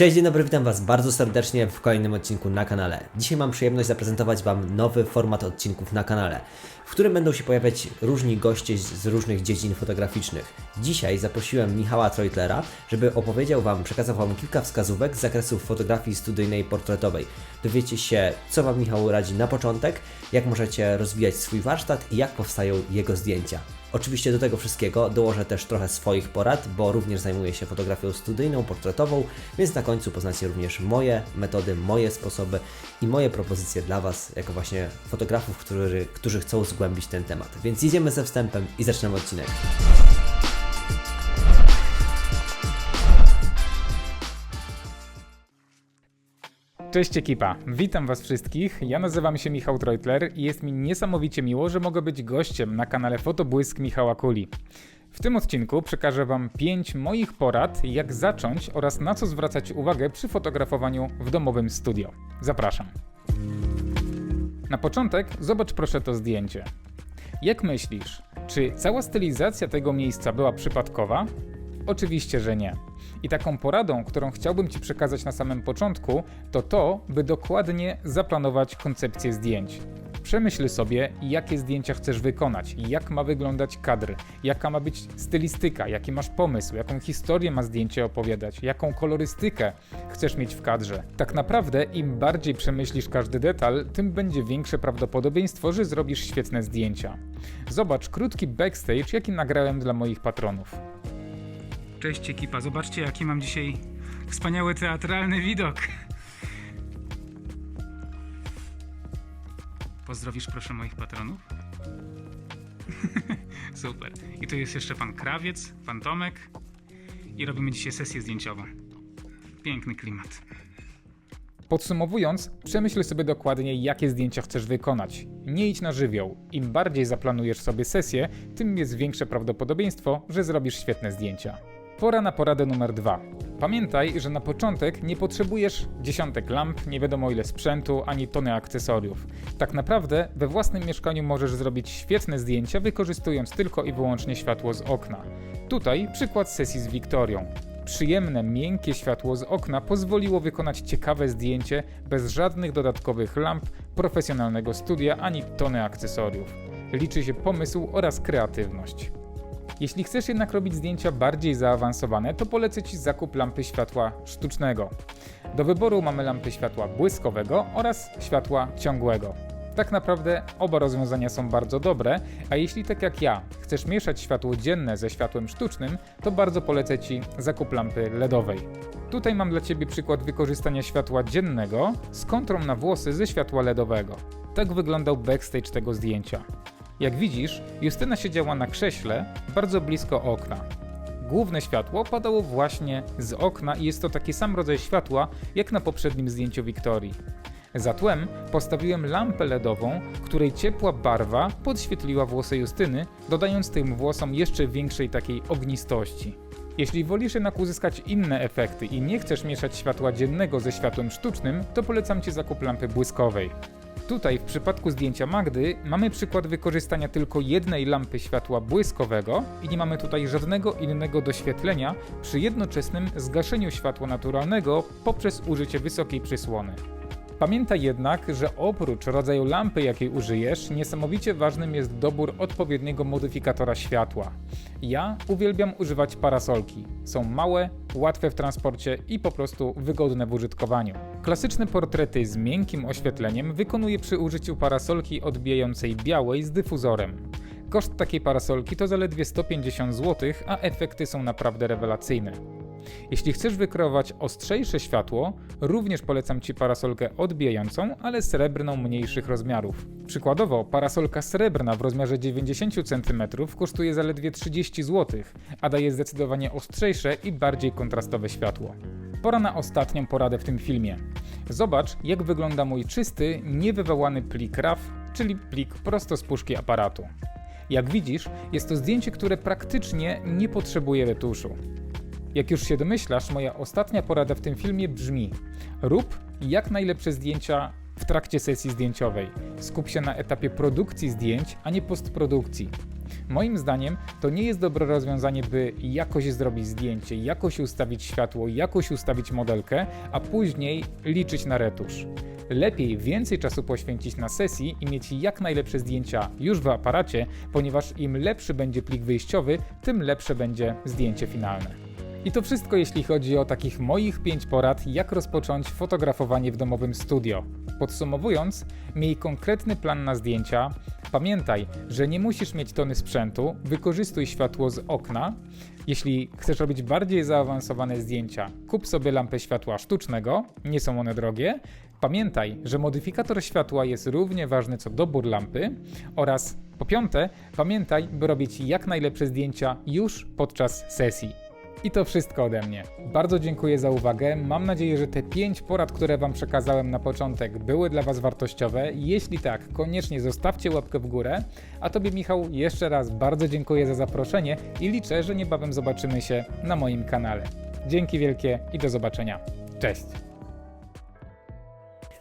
Cześć, dzień dobry, witam Was bardzo serdecznie w kolejnym odcinku na kanale. Dzisiaj mam przyjemność zaprezentować Wam nowy format odcinków na kanale, w którym będą się pojawiać różni goście z różnych dziedzin fotograficznych. Dzisiaj zaprosiłem Michała Treutlera, żeby opowiedział Wam, przekazał Wam kilka wskazówek z zakresu fotografii studyjnej portretowej. Dowiecie się, co Wam Michał radzi na początek, jak możecie rozwijać swój warsztat i jak powstają jego zdjęcia. Oczywiście do tego wszystkiego dołożę też trochę swoich porad, bo również zajmuję się fotografią studyjną, portretową, więc na końcu poznacie również moje metody, moje sposoby i moje propozycje dla Was, jako właśnie fotografów, którzy, którzy chcą zgłębić ten temat. Więc jedziemy ze wstępem i zaczynamy odcinek. Cześć ekipa, witam was wszystkich. Ja nazywam się Michał Treutler i jest mi niesamowicie miło, że mogę być gościem na kanale Fotobłysk Michała Kuli. W tym odcinku przekażę wam 5 moich porad, jak zacząć oraz na co zwracać uwagę przy fotografowaniu w domowym studio. Zapraszam. Na początek zobacz proszę to zdjęcie. Jak myślisz, czy cała stylizacja tego miejsca była przypadkowa? Oczywiście, że nie. I taką poradą, którą chciałbym Ci przekazać na samym początku, to to, by dokładnie zaplanować koncepcję zdjęć. Przemyśl sobie, jakie zdjęcia chcesz wykonać, jak ma wyglądać kadr, jaka ma być stylistyka, jaki masz pomysł, jaką historię ma zdjęcie opowiadać, jaką kolorystykę chcesz mieć w kadrze. Tak naprawdę, im bardziej przemyślisz każdy detal, tym będzie większe prawdopodobieństwo, że zrobisz świetne zdjęcia. Zobacz krótki backstage, jaki nagrałem dla moich patronów. Cześć ekipa, zobaczcie jaki mam dzisiaj wspaniały teatralny widok. Pozdrowisz proszę moich patronów. Super. I tu jest jeszcze pan Krawiec, pan Tomek i robimy dzisiaj sesję zdjęciową. Piękny klimat. Podsumowując, przemyśl sobie dokładnie, jakie zdjęcia chcesz wykonać. Nie idź na żywioł. Im bardziej zaplanujesz sobie sesję, tym jest większe prawdopodobieństwo, że zrobisz świetne zdjęcia. Pora na poradę numer dwa. Pamiętaj, że na początek nie potrzebujesz dziesiątek lamp, nie wiadomo ile sprzętu, ani tony akcesoriów. Tak naprawdę we własnym mieszkaniu możesz zrobić świetne zdjęcia, wykorzystując tylko i wyłącznie światło z okna. Tutaj przykład sesji z Wiktorią. Przyjemne, miękkie światło z okna pozwoliło wykonać ciekawe zdjęcie bez żadnych dodatkowych lamp, profesjonalnego studia ani tony akcesoriów. Liczy się pomysł oraz kreatywność. Jeśli chcesz jednak robić zdjęcia bardziej zaawansowane, to polecę Ci zakup lampy światła sztucznego. Do wyboru mamy lampy światła błyskowego oraz światła ciągłego. Tak naprawdę oba rozwiązania są bardzo dobre, a jeśli tak jak ja chcesz mieszać światło dzienne ze światłem sztucznym, to bardzo polecę Ci zakup lampy LEDowej. Tutaj mam dla Ciebie przykład wykorzystania światła dziennego z kontrą na włosy ze światła LEDowego. Tak wyglądał backstage tego zdjęcia. Jak widzisz, Justyna siedziała na krześle bardzo blisko okna. Główne światło padało właśnie z okna i jest to taki sam rodzaj światła jak na poprzednim zdjęciu Wiktorii. Za tłem postawiłem lampę LEDową, której ciepła barwa podświetliła włosy Justyny, dodając tym włosom jeszcze większej takiej ognistości. Jeśli wolisz jednak uzyskać inne efekty i nie chcesz mieszać światła dziennego ze światłem sztucznym, to polecam Ci zakup lampy błyskowej. Tutaj w przypadku zdjęcia Magdy mamy przykład wykorzystania tylko jednej lampy światła błyskowego i nie mamy tutaj żadnego innego doświetlenia przy jednoczesnym zgaszeniu światła naturalnego poprzez użycie wysokiej przysłony. Pamiętaj jednak, że oprócz rodzaju lampy, jakiej użyjesz, niesamowicie ważnym jest dobór odpowiedniego modyfikatora światła. Ja uwielbiam używać parasolki. Są małe, łatwe w transporcie i po prostu wygodne w użytkowaniu. Klasyczne portrety z miękkim oświetleniem wykonuję przy użyciu parasolki odbijającej białej z dyfuzorem. Koszt takiej parasolki to zaledwie 150 zł, a efekty są naprawdę rewelacyjne. Jeśli chcesz wykreować ostrzejsze światło, również polecam Ci parasolkę odbijającą, ale srebrną mniejszych rozmiarów. Przykładowo, parasolka srebrna w rozmiarze 90 cm kosztuje zaledwie 30 zł, a daje zdecydowanie ostrzejsze i bardziej kontrastowe światło. Pora na ostatnią poradę w tym filmie. Zobacz, jak wygląda mój czysty, niewywołany plik RAW, czyli plik prosto z puszki aparatu. Jak widzisz, jest to zdjęcie, które praktycznie nie potrzebuje retuszu. Jak już się domyślasz, moja ostatnia porada w tym filmie brzmi: rób jak najlepsze zdjęcia w trakcie sesji zdjęciowej. Skup się na etapie produkcji zdjęć, a nie postprodukcji. Moim zdaniem to nie jest dobre rozwiązanie, by jakoś zrobić zdjęcie, jakoś ustawić światło, jakoś ustawić modelkę, a później liczyć na retusz. Lepiej więcej czasu poświęcić na sesji i mieć jak najlepsze zdjęcia już w aparacie, ponieważ im lepszy będzie plik wyjściowy, tym lepsze będzie zdjęcie finalne. I to wszystko jeśli chodzi o takich moich 5 porad, jak rozpocząć fotografowanie w domowym studio. Podsumowując, miej konkretny plan na zdjęcia. Pamiętaj, że nie musisz mieć tony sprzętu, wykorzystuj światło z okna. Jeśli chcesz robić bardziej zaawansowane zdjęcia, kup sobie lampę światła sztucznego, nie są one drogie. Pamiętaj, że modyfikator światła jest równie ważny co dobór lampy oraz po piąte, pamiętaj, by robić jak najlepsze zdjęcia już podczas sesji. I to wszystko ode mnie. Bardzo dziękuję za uwagę. Mam nadzieję, że te 5 porad, które Wam przekazałem na początek, były dla Was wartościowe. Jeśli tak, koniecznie zostawcie łapkę w górę. A Tobie, Michał, jeszcze raz bardzo dziękuję za zaproszenie i liczę, że niebawem zobaczymy się na moim kanale. Dzięki wielkie i do zobaczenia. Cześć!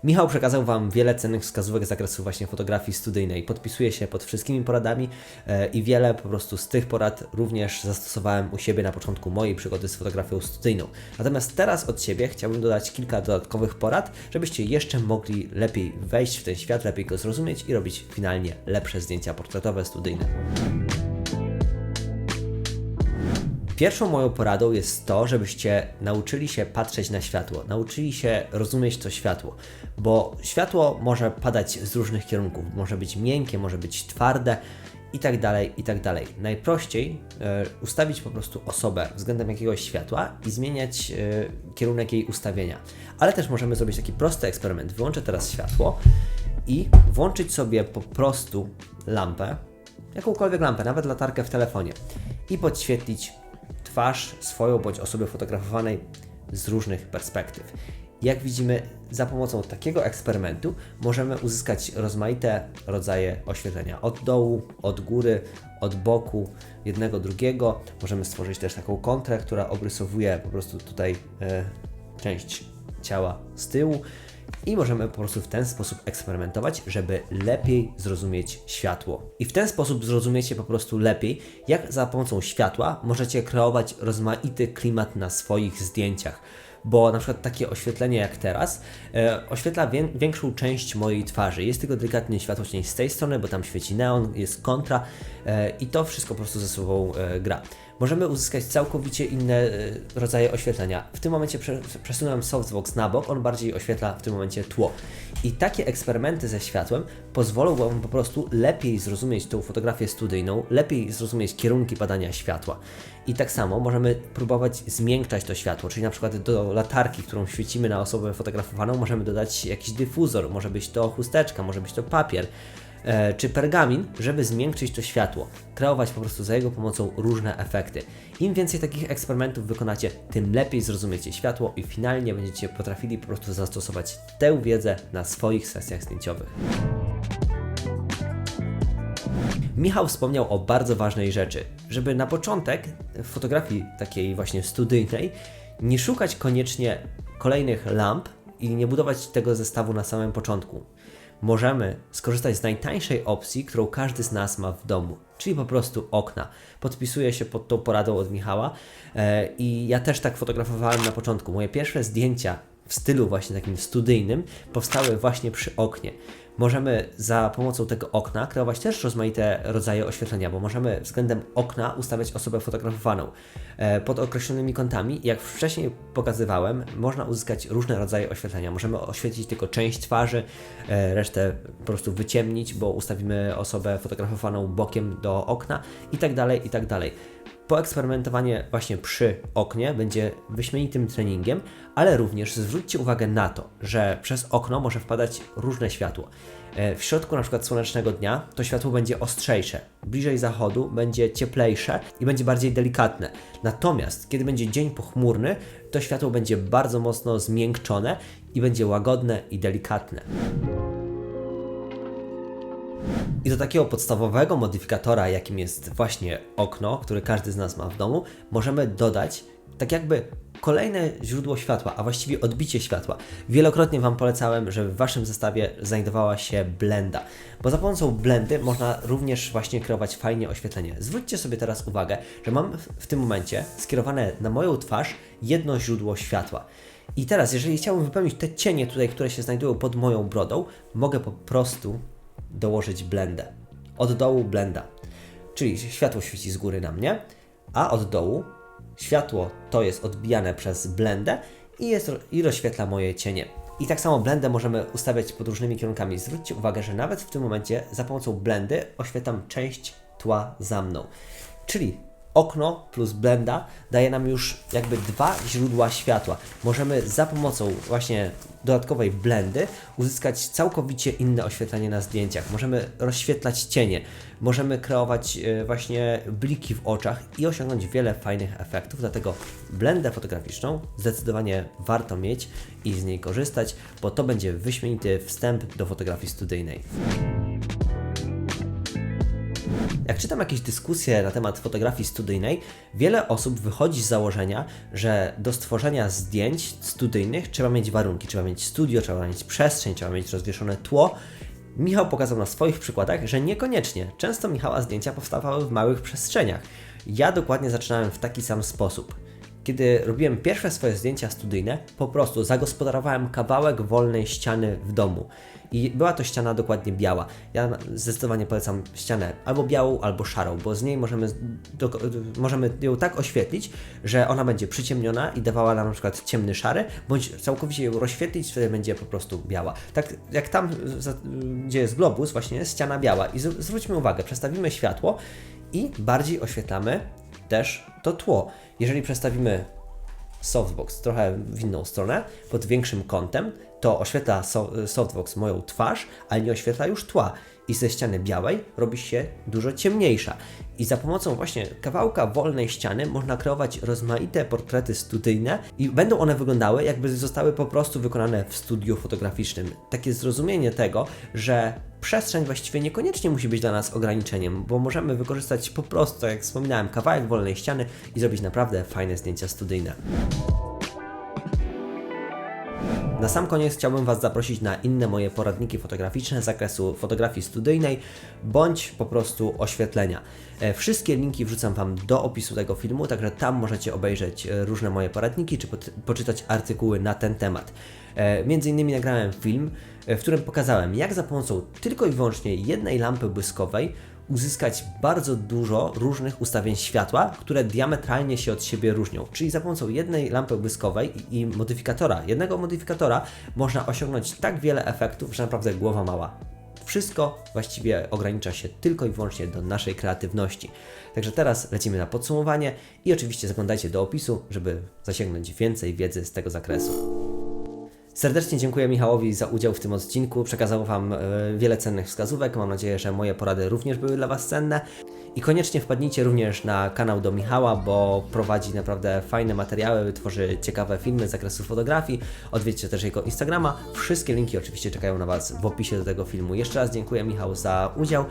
Michał przekazał Wam wiele cennych wskazówek z zakresu właśnie fotografii studyjnej. Podpisuję się pod wszystkimi poradami e, i wiele po prostu z tych porad również zastosowałem u siebie na początku mojej przygody z fotografią studyjną. Natomiast teraz od siebie chciałbym dodać kilka dodatkowych porad, żebyście jeszcze mogli lepiej wejść w ten świat, lepiej go zrozumieć i robić finalnie lepsze zdjęcia portretowe, studyjne. Pierwszą moją poradą jest to, żebyście nauczyli się patrzeć na światło, nauczyli się rozumieć to światło, bo światło może padać z różnych kierunków, może być miękkie, może być twarde i tak dalej, i tak dalej. Najprościej e, ustawić po prostu osobę względem jakiegoś światła i zmieniać e, kierunek jej ustawienia. Ale też możemy zrobić taki prosty eksperyment. Wyłączę teraz światło i włączyć sobie po prostu lampę, jakąkolwiek lampę, nawet latarkę w telefonie i podświetlić twarz swoją bądź osoby fotografowanej z różnych perspektyw. Jak widzimy, za pomocą takiego eksperymentu możemy uzyskać rozmaite rodzaje oświetlenia od dołu, od góry, od boku, jednego, drugiego. Możemy stworzyć też taką kontrę, która obrysowuje po prostu tutaj e, część ciała z tyłu i możemy po prostu w ten sposób eksperymentować, żeby lepiej zrozumieć światło. I w ten sposób zrozumiecie po prostu lepiej, jak za pomocą światła możecie kreować rozmaity klimat na swoich zdjęciach. Bo na przykład takie oświetlenie jak teraz e, oświetla wię- większą część mojej twarzy. Jest tylko delikatnie światło z tej strony, bo tam świeci neon, jest kontra e, i to wszystko po prostu ze sobą e, gra możemy uzyskać całkowicie inne e, rodzaje oświetlenia. W tym momencie prze, przesunąłem softbox na bok, on bardziej oświetla w tym momencie tło. I takie eksperymenty ze światłem pozwolą Wam po prostu lepiej zrozumieć tą fotografię studyjną, lepiej zrozumieć kierunki padania światła. I tak samo możemy próbować zmiękczać to światło, czyli na przykład do latarki, którą świecimy na osobę fotografowaną, możemy dodać jakiś dyfuzor, może być to chusteczka, może być to papier czy pergamin, żeby zmiękczyć to światło, kreować po prostu za jego pomocą różne efekty. Im więcej takich eksperymentów wykonacie, tym lepiej zrozumiecie światło i finalnie będziecie potrafili po prostu zastosować tę wiedzę na swoich sesjach zdjęciowych. Michał wspomniał o bardzo ważnej rzeczy, żeby na początek w fotografii takiej właśnie studyjnej nie szukać koniecznie kolejnych lamp i nie budować tego zestawu na samym początku. Możemy skorzystać z najtańszej opcji, którą każdy z nas ma w domu, czyli po prostu okna. Podpisuję się pod tą poradą od Michała e, i ja też tak fotografowałem na początku. Moje pierwsze zdjęcia w stylu właśnie takim studyjnym powstały właśnie przy oknie. Możemy za pomocą tego okna kreować też rozmaite rodzaje oświetlenia, bo możemy względem okna ustawiać osobę fotografowaną e, pod określonymi kątami. Jak wcześniej pokazywałem, można uzyskać różne rodzaje oświetlenia. Możemy oświetlić tylko część twarzy, e, resztę po prostu wyciemnić, bo ustawimy osobę fotografowaną bokiem do okna i tak dalej, i tak dalej. Poeksperymentowanie właśnie przy oknie będzie wyśmienitym treningiem, ale również zwróćcie uwagę na to, że przez okno może wpadać różne światło. E, W środku na przykład słonecznego dnia to światło będzie ostrzejsze, bliżej zachodu będzie cieplejsze i będzie bardziej delikatne. Natomiast kiedy będzie dzień pochmurny, to światło będzie bardzo mocno zmiękczone i będzie łagodne i delikatne. I do takiego podstawowego modyfikatora, jakim jest właśnie okno, który każdy z nas ma w domu, możemy dodać tak jakby kolejne źródło światła, a właściwie odbicie światła. Wielokrotnie Wam polecałem, żeby w Waszym zestawie znajdowała się blenda, bo za pomocą blendy można również właśnie kreować fajnie oświetlenie. Zwróćcie sobie teraz uwagę, że mam w tym momencie skierowane na moją twarz jedno źródło światła. I teraz, jeżeli chciałbym wypełnić te cienie tutaj, które się znajdują pod moją brodą, mogę po prostu dołożyć blendę. Od dołu blenda. Czyli światło świeci z góry na mnie, a od dołu światło to jest odbijane przez blendę i, jest, i rozświetla moje cienie. I tak samo blendę możemy ustawiać pod różnymi kierunkami. Zwróćcie uwagę, że nawet w tym momencie za pomocą blendy oświetlam część tła za mną. Czyli okno plus blenda daje nam już jakby dwa źródła światła. Możemy za pomocą właśnie dodatkowej blendy uzyskać całkowicie inne oświetlenie na zdjęciach. Możemy rozświetlać cienie, możemy kreować e, właśnie bliki w oczach i osiągnąć wiele fajnych efektów. Dlatego blendę fotograficzną zdecydowanie warto mieć i z niej korzystać, bo to będzie wyśmienity wstęp do fotografii studyjnej. Jak czytam jakieś dyskusje na temat fotografii studyjnej, wiele osób wychodzi z założenia, że do stworzenia zdjęć studyjnych trzeba mieć warunki, trzeba mieć studio, trzeba mieć przestrzeń, trzeba mieć rozwieszone tło. Michał pokazał na swoich przykładach, że niekoniecznie. Często Michała zdjęcia powstawały w małych przestrzeniach. Ja dokładnie zaczynałem w taki sam sposób. Kiedy robiłem pierwsze swoje zdjęcia studyjne, po prostu zagospodarowałem kawałek wolnej ściany w domu. I była to ściana dokładnie biała. Ja zdecydowanie polecam ścianę albo białą, albo szarą, bo z niej możemy, do, możemy ją tak oświetlić, że ona będzie przyciemniona i dawała nam na przykład ciemny szary, bądź całkowicie ją rozświetlić, wtedy będzie po prostu biała. Tak jak tam, gdzie jest globus, właśnie ściana biała. I zwróćmy uwagę, przestawimy światło i bardziej oświetlamy też to tło. Jeżeli przestawimy softbox trochę w inną stronę, pod większym kątem, to oświetla so, softbox moją twarz, ale nie oświetla już tła. I ze ściany białej robi się dużo ciemniejsza. I za pomocą właśnie kawałka wolnej ściany można kreować rozmaite portrety studyjne i będą one wyglądały jakby zostały po prostu wykonane w studiu fotograficznym. Takie zrozumienie tego, że przestrzeń właściwie niekoniecznie musi być dla nas ograniczeniem, bo możemy wykorzystać po prostu, tak jak wspominałem, kawałek wolnej ściany i zrobić naprawdę fajne zdjęcia studyjne. Na sam koniec chciałbym Was zaprosić na inne moje poradniki fotograficzne z zakresu fotografii studyjnej bądź po prostu oświetlenia. E, Wszystkie linki wrzucam Wam do opisu tego filmu, także tam możecie obejrzeć e, różne moje poradniki czy poczytać artykuły na ten temat. E, Między innymi nagrałem film, w którym pokazałem, jak za pomocą tylko i wyłącznie jednej lampy błyskowej uzyskać bardzo dużo różnych ustawień światła, które diametralnie się od siebie różnią. Czyli za pomocą jednej lampy błyskowej i, modyfikatora, jednego modyfikatora, można osiągnąć tak wiele efektów, że naprawdę głowa mała. Wszystko właściwie ogranicza się tylko i wyłącznie do naszej kreatywności. Także teraz lecimy na podsumowanie i oczywiście zaglądajcie do opisu, żeby zasięgnąć więcej wiedzy z tego zakresu. Serdecznie dziękuję Michałowi za udział w tym odcinku. Przekazał Wam e, wiele cennych wskazówek. Mam nadzieję, że moje porady również były dla Was cenne. I koniecznie wpadnijcie również na kanał do Michała, bo prowadzi naprawdę fajne materiały, tworzy ciekawe filmy z zakresu fotografii. Odwiedźcie też jego Instagrama. Wszystkie linki oczywiście czekają na Was w opisie do tego filmu. Jeszcze raz dziękuję Michał za udział.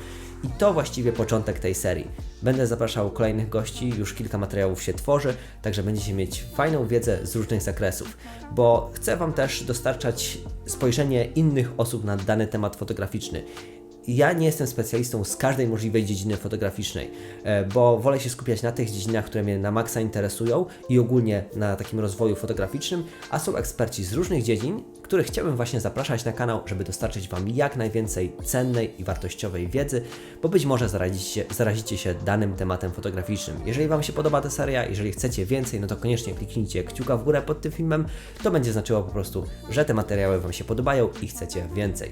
I to właściwie początek tej serii. Będę zapraszał kolejnych gości, już kilka materiałów się tworzy, także będziecie mieć fajną wiedzę z różnych zakresów, bo chcę Wam też dostarczać spojrzenie innych osób na dany temat fotograficzny. Ja nie jestem specjalistą z każdej możliwej dziedziny fotograficznej, e, bo wolę się skupiać na tych dziedzinach, które mnie na maksa interesują i ogólnie na takim rozwoju fotograficznym, a są eksperci z różnych dziedzin, których chciałbym właśnie zapraszać na kanał, żeby dostarczyć Wam jak najwięcej cennej i wartościowej wiedzy, bo być może zarazicie, zarazicie się danym tematem fotograficznym. Jeżeli Wam się podoba ta seria, jeżeli chcecie więcej, no to koniecznie kliknijcie kciuka w górę pod tym filmem, to będzie znaczyło po prostu, że te materiały Wam się podobają i chcecie więcej.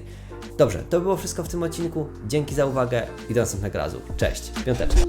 Dobrze, to było wszystko w tym odcinku. Dzięki za uwagę i do następnego razu. Cześć, piąteczka.